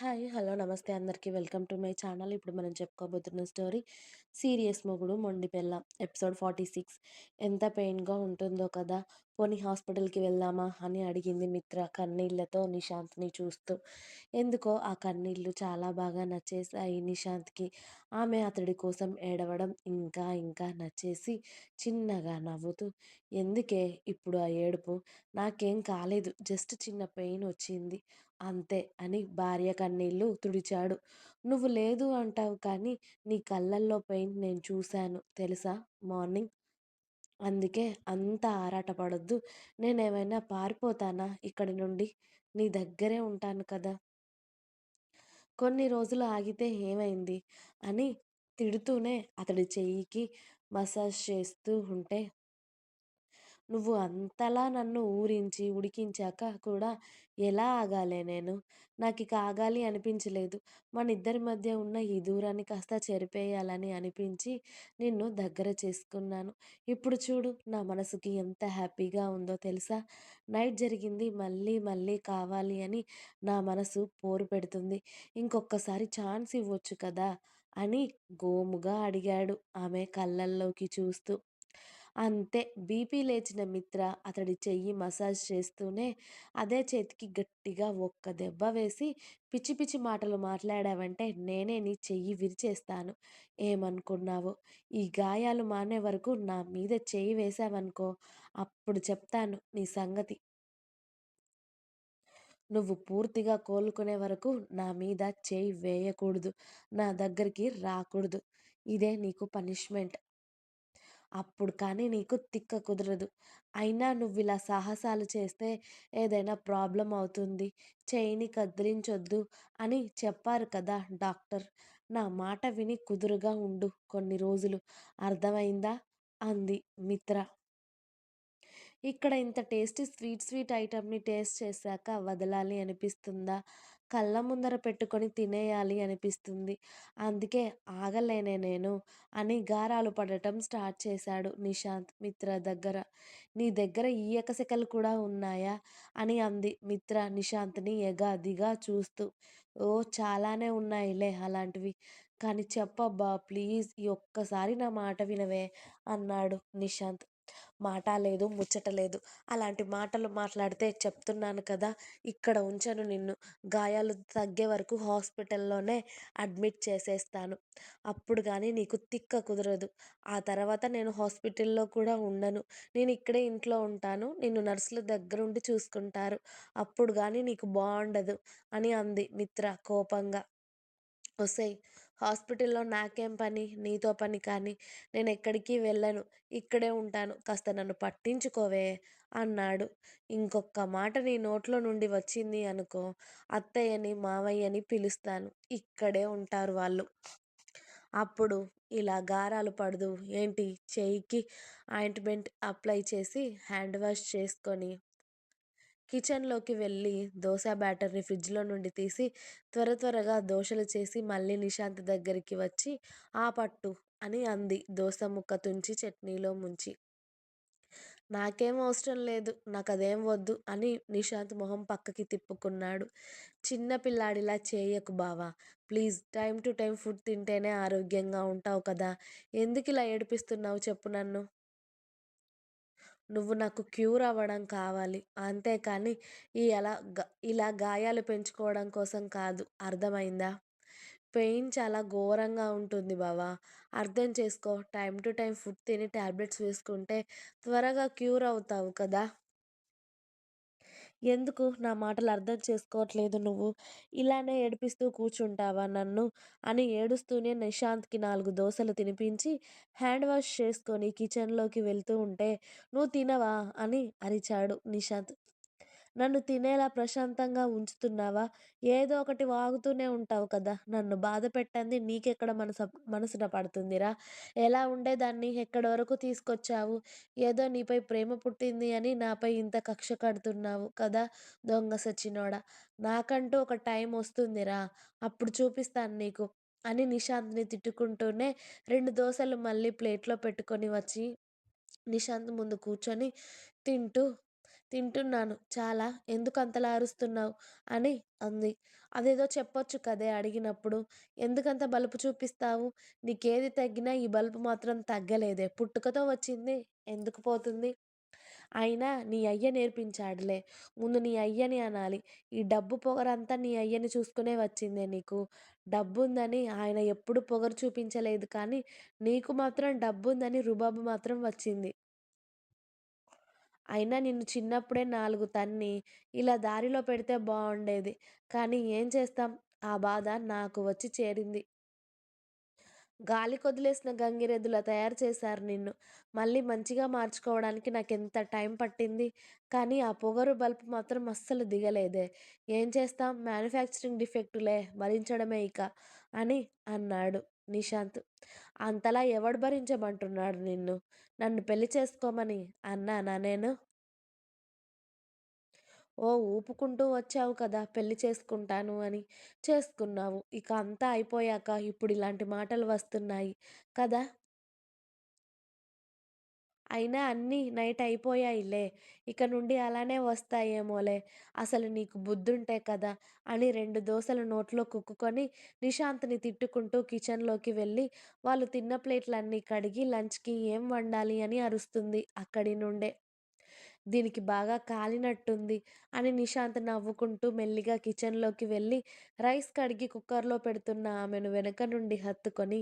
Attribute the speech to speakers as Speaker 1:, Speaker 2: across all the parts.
Speaker 1: Hi hello నమస్తే అందరికీ. Welcome to my channel. ఇప్పుడు మనం చెప్పుకోబోతున్న స్టోరీ సీరియస్ మొగుడు మొండి పెళ్ళ ఎపిసోడ్ ఫార్టీ సిక్స్. ఎంత పెయిన్గా ఉంటుందో కదా. పోనీ హాస్పిటల్కి వెళ్దామా అని అడిగింది మిత్ర కన్నీళ్ళతో నిశాంత్ని చూస్తూ. ఎందుకో ఆ కన్నీళ్ళు చాలా బాగా నచ్చేసాయి నిశాంత్కి. ఆమె అతడి కోసం ఏడవడం ఇంకా ఇంకా నచ్చేసి చిన్నగా నవ్వుతూ ఎందుకే? ఇప్పుడు ఆ ఏడుపు? నాకేం కాలేదు. జస్ట్ చిన్న పెయిన్ వచ్చింది. అంతే అని భార్య కన్నీళ్ళు తుడిచాడు. నువ్వు లేదు అంటావు కానీ నీ కళ్ళల్లో పెయిన్ నేను చూశాను. తెలుసా? మార్నింగ్. అందుకే అంత ఆరాటపడొద్దు. నేనేమైనా పారిపోతానా ఇక్కడి నుండి? నీ దగ్గరే ఉంటాను కదా. కొన్ని రోజులు ఆగితే ఏమైంది? అని తిడుతూనే అతడి చెయ్యికి మసాజ్ చేస్తూ ఉంటే నువ్వు అంతలా నన్ను ఊరించి ఉడికించాక కూడా ఎలా ఆగాలే నేను? నాకు ఇక ఆగాలి అనిపించలేదు. మన ఇద్దరి మధ్య ఉన్న ఈ దూరాన్ని కాస్త చెరిపేయాలని అనిపించి నిన్ను దగ్గర చేసుకున్నాను. ఇప్పుడు చూడు నా మనసుకి ఎంత హ్యాపీగా ఉందో తెలుసా? నైట్ జరిగింది మళ్ళీ మళ్ళీ కావాలి అని నా మనసు పోరు పెడుతుంది. ఇంకొకసారి ఛాన్స్ ఇవ్వచ్చు కదా? అని గోముగా అడిగాడు ఆమె కళ్ళల్లోకి చూస్తూ. అంతే బీపీ లేచిన మిత్ర అతడి చెయ్యి మసాజ్ చేస్తూనే అదే చేతికి గట్టిగా ఒక్క దెబ్బ వేసి పిచ్చి పిచ్చి మాటలు మాట్లాడావంటే నేనే నీ చెయ్యి విరిచేస్తాను. ఏమనుకున్నావో? ఈ గాయాలు మానే వరకు నా మీద చెయ్యి వేశావనుకో అప్పుడు చెప్తాను నీ సంగతి. నువ్వు పూర్తిగా కోలుకునే వరకు నా మీద చేయి వేయకూడదు. నా దగ్గరికి రాకూడదు. ఇదే నీకు పనిష్మెంట్. అప్పుడు కానీ నీకు తిక్క కుదరదు. అయినా నువ్వు ఇలా సాహసాలు చేస్తే ఏదైనా ప్రాబ్లం అవుతుంది చేయిని కదిలించొద్దు అని చెప్పారు కదా డాక్టర్. నా మాట విని కుదురుగా ఉండు కొన్ని రోజులు. అర్థమైందా? అంది మిత్ర. ఇక్కడ ఇంత టేస్టీ స్వీట్ స్వీట్ ఐటమ్ని టేస్ట్ చేశాక వదలాలి అనిపిస్తుందా? కళ్ళ ముందర పెట్టుకొని తినేయాలి అనిపిస్తుంది. అందుకే ఆగలేనే నేను అని గారాలు పడటం స్టార్ట్ చేశాడు నిశాంత్ మిత్ర దగ్గర. నీ దగ్గర ఈ ఎకసెకలు కూడా ఉన్నాయా? అని అంది మిత్ర నిశాంత్ని ఎగాదిగా చూస్తూ. ఓ చాలానే ఉన్నాయిలే అలాంటివి. కానీ చెప్పబ్బా ప్లీజ్ ఈ ఒక్కసారి నా మాట వినవే అన్నాడు నిశాంత్. మాట లేదు ముచ్చట లేదు. అలాంటి మాటలు మాట్లాడితే చెప్తున్నాను కదా ఇక్కడ ఉంచను నిన్ను. గాయాలు తగ్గే వరకు హాస్పిటల్లోనే అడ్మిట్ చేసేస్తాను. అప్పుడు కానీ నీకు తిక్క కుదరదు. ఆ తర్వాత నేను హాస్పిటల్లో కూడా ఉండను. నేను ఇక్కడే ఇంట్లో ఉంటాను. నిన్ను నర్సుల దగ్గరుండి చూసుకుంటారు. అప్పుడు కానీ నీకు బాగుండదు అని అంది మిత్ర కోపంగా. ఒసేయ్ హాస్పిటల్లో నాకేం పని నీతో పని కానీ నేను ఎక్కడికి వెళ్ళను. ఇక్కడే ఉంటాను. కాస్త నన్ను పట్టించుకోవే అన్నాడు. ఇంకొక మాట నీ నోట్లో నుండి వచ్చింది అనుకో అత్తయ్యని మావయ్యని పిలుస్తాను. ఇక్కడే ఉంటారు వాళ్ళు. అప్పుడు ఇలా గారాలు పడదు. ఏంటి? చెయ్యికి ఆయింట్మెంట్ అప్లై చేసి హ్యాండ్ వాష్ చేసుకొని కిచెన్లోకి వెళ్ళి దోశ బ్యాటర్ని ఫ్రిడ్జ్లో నుండి తీసి త్వర త్వరగా దోశలు చేసి మళ్ళీ నిశాంత్ దగ్గరికి వచ్చి ఆ పట్టు అని అంది. దోశ ముక్క తుంచి చట్నీలో ముంచి. నాకేం అవసరం లేదు నాకు అదేం వద్దు అని నిశాంత్ మొహం పక్కకి తిప్పుకున్నాడు. చిన్న పిల్లాడిలా చేయకు బావా. Please time to time food తింటేనే ఆరోగ్యంగా ఉంటావు కదా. ఎందుకు ఇలా ఏడిపిస్తున్నావు చెప్పు నన్ను? నువ్వు నాకు క్యూర్ అవ్వడం కావాలి. అంతేకాని ఈ ఎలా ఇలా గాయాలు పెంచుకోవడం కోసం కాదు. అర్థమైందా? పెయిన్ చాలా ఘోరంగా ఉంటుంది బావా. అర్థం చేసుకో. టైం టు టైం ఫుడ్ తిని ట్యాబ్లెట్స్ వేసుకుంటే త్వరగా క్యూర్ అవుతావు కదా? ఎందుకు నా మాటలు అర్థం చేసుకోవట్లేదు నువ్వు? ఇలానే ఏడిపిస్తూ కూర్చుంటావా నన్ను? అని ఏడుస్తూనే నిశాంత్కి నాలుగు దోశలు తినిపించి హ్యాండ్ వాష్ చేసుకొని కిచెన్లోకి వెళ్తూ ఉంటే నువ్వు తినవా? అని అరిచాడు నిశాంత్. నన్ను తినేలా ప్రశాంతంగా ఉంచుతున్నావా? ఏదో ఒకటి వాగుతూనే ఉంటావు కదా! నన్ను బాధ పెట్టంది నీకెక్కడ మనసు మనసున పడుతుందిరా? ఎలా ఉండేదాన్ని? ఎక్కడి వరకు తీసుకొచ్చావు? ఏదో నీపై ప్రేమ పుట్టింది అని నాపై ఇంత కక్ష కడుతున్నావు కదా! దొంగ సచ్చినోడా! నాకంటూ ఒక టైం వస్తుందిరా! అప్పుడు చూపిస్తాను నీకు! అని నిశాంత్ని తిట్టుకుంటూనే రెండు దోశలు మళ్ళీ ప్లేట్లో పెట్టుకొని వచ్చి నిశాంత్ ముందు కూర్చొని తింటూ తింటున్నాను. చాలా. ఎందుకంతలా అరుస్తున్నావు? అని అంది. అదేదో చెప్పొచ్చు కదే అడిగినప్పుడు. ఎందుకంత బలుపు చూపిస్తావు? నీకేది తగ్గినా ఈ బలుపు మాత్రం తగ్గలేదే. పుట్టుకతో వచ్చింది ఎందుకు పోతుంది? అయినా నీ అయ్య నేర్పించాడులే. ముందు నీ అయ్యని అనాలి. ఈ డబ్బు పొగరంతా నీ అయ్యని చూసుకునే వచ్చిందే నీకు. డబ్బుందని ఆయన ఎప్పుడు పొగరు చూపించలేదు కానీ నీకు మాత్రం డబ్బుందని రుబాబు మాత్రం వచ్చింది. అయినా నిన్ను చిన్నప్పుడే నాలుగు తన్ని ఇలా దారిలో పెడితే బాగుండేది కానీ ఏం చేస్తాం ఆ బాధ నాకు వచ్చి చేరింది. గాలికొదిలేసిన గంగిరెద్దులా తయారు చేశారు నిన్ను. మళ్ళీ మంచిగా మార్చుకోవడానికి నాకు ఎంత టైం పట్టింది. కానీ ఆ పొగరు బల్బు మాత్రం అస్సలు దిగలేదే. ఏం చేస్తాం మ్యానుఫ్యాక్చరింగ్ డిఫెక్టులే భరించడమే ఇక అని అన్నాడు నిశాంత్. అంతలా ఎవడు భరించమంటున్నాడు నిన్ను? నన్ను పెళ్ళి చేసుకోమని అన్నానా నేను? ఓ ఊపుకుంటూ వచ్చావు కదా పెళ్ళి చేసుకుంటాను అని. చేసుకున్నావు. ఇక అంతా అయిపోయాక ఇప్పుడు ఇలాంటి మాటలు వస్తున్నాయి కదా! అయినా అన్నీ నైట్ అయిపోయాయిలే. ఇక నుండి అలానే వస్తాయేమోలే. అసలు నీకు బుద్ధుంటే కదా అని రెండు దోసలు నోట్లో కుక్కుకొని నిశాంత్ని తిట్టుకుంటూ కిచెన్లోకి వెళ్ళి వాళ్ళు తిన్న ప్లేట్లన్నీ కడిగి లంచ్కి ఏం వండాలి అని అరుస్తుంది అక్కడి నుండే. దీనికి బాగా కాలినట్టుంది అని నిశాంత్ నవ్వుకుంటూ మెల్లిగా కిచెన్లోకి వెళ్ళి రైస్ కడిగి కుక్కర్లో పెడుతున్న ఆమెను వెనక నుండి హత్తుకొని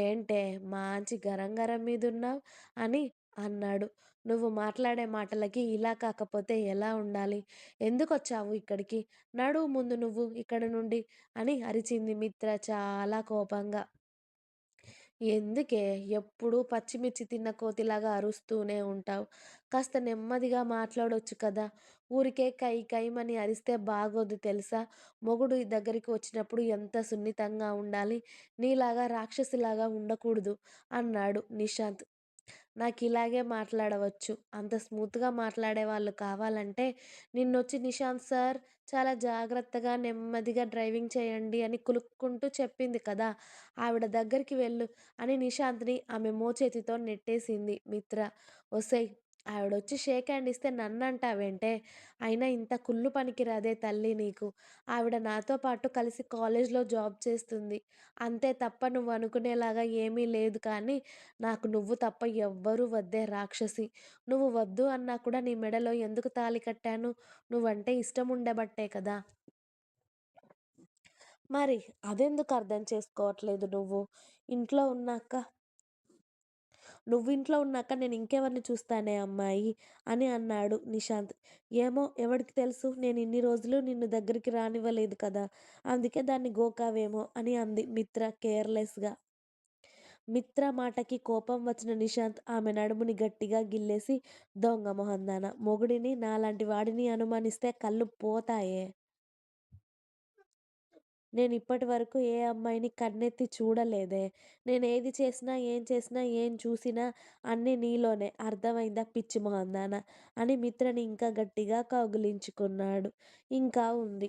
Speaker 1: ఏంటే మంచి గరం గరం మీదున్నావు అని అన్నాడు. నువ్వు మాట్లాడే మాటలకి ఇలా కాకపోతే ఎలా ఉండాలి? ఎందుకొచ్చావు ఇక్కడికి? నడువు ముందు నువ్వు ఇక్కడ నుండి అని అరిచింది మిత్ర చాలా కోపంగా. ఎందుకే ఎప్పుడూ పచ్చిమిర్చి తిన్న కోతిలాగా అరుస్తూనే ఉంటావు కాస్త నెమ్మదిగా మాట్లాడొచ్చు కదా! ఊరికే కై కైమని అరిస్తే బాగోదు తెలుసా? మొగుడు దగ్గరికి వచ్చినప్పుడు ఎంత సున్నితంగా ఉండాలి. నీలాగా రాక్షసిలాగా ఉండకూడదు అన్నాడు నిశాంత్. నాకు ఇలాగే మాట్లాడవచ్చు. అంత స్మూత్గా మాట్లాడే వాళ్ళు కావాలంటే నిన్నొచ్చి నిశాంత్ సార్! చాలా జాగ్రత్తగా, నెమ్మదిగా డ్రైవింగ్ చేయండి అని కులుక్కుంటూ చెప్పింది కదా! ఆవిడ దగ్గరికి వెళ్ళు అని నిశాంత్ని ఆమె ఆమె మోచేతితో నెట్టేసింది మిత్ర. ఒసేయ్ ఆవిడ వచ్చి షేక్ హ్యాండ్ ఇస్తే నన్ను అంటావేంటే అయినా ఇంత కుళ్ళు పనికిరాదే తల్లి నీకు. ఆవిడ నాతో పాటు కలిసి కాలేజ్లో జాబ్ చేస్తుంది. అంతే తప్ప నువ్వు అనుకునేలాగా ఏమీ లేదు కానీ నాకు నువ్వు తప్ప ఎవ్వరూ వద్దే రాక్షసి నువ్వు వద్దు అన్నా కూడా నీ మెడలో ఎందుకు తాళి కట్టాను? నువ్వంటే ఇష్టం ఉండబట్టే కదా! మరి అదెందుకు అర్థం చేసుకోవట్లేదు నువ్వు? ఇంట్లో ఉన్నాక నువ్వు ఇంట్లో ఉన్నాక నేను ఇంకెవరిని చూస్తానే అమ్మాయి అని అన్నాడు నిశాంత్. ఏమో ఎవడికి తెలుసు నేను ఇన్ని రోజులు నిన్ను దగ్గరికి రానివ్వలేదు కదా! అందుకే దాన్ని గోకావేమో అని అంది మిత్ర కేర్లెస్గా మిత్ర మాటకి కోపం వచ్చిన నిశాంత్ ఆమె నడుముని గట్టిగా గిల్లేసి దొంగ మొహందాన మొగుడిని, నాలాంటి వాడిని అనుమానిస్తే కళ్ళు పోతాయే? నేను ఇప్పటివరకు ఏ అమ్మాయిని కన్నెత్తి చూడలేదే? నేను ఏది చేసినా, ఏం చేసినా, ఏం చూసినా అన్నీ నీలోనే అర్థమైందా పిచ్చి మొహందానా! అని మిత్రని ఇంకా గట్టిగా కౌగిలించుకున్నాడు. ఇంకా ఉంది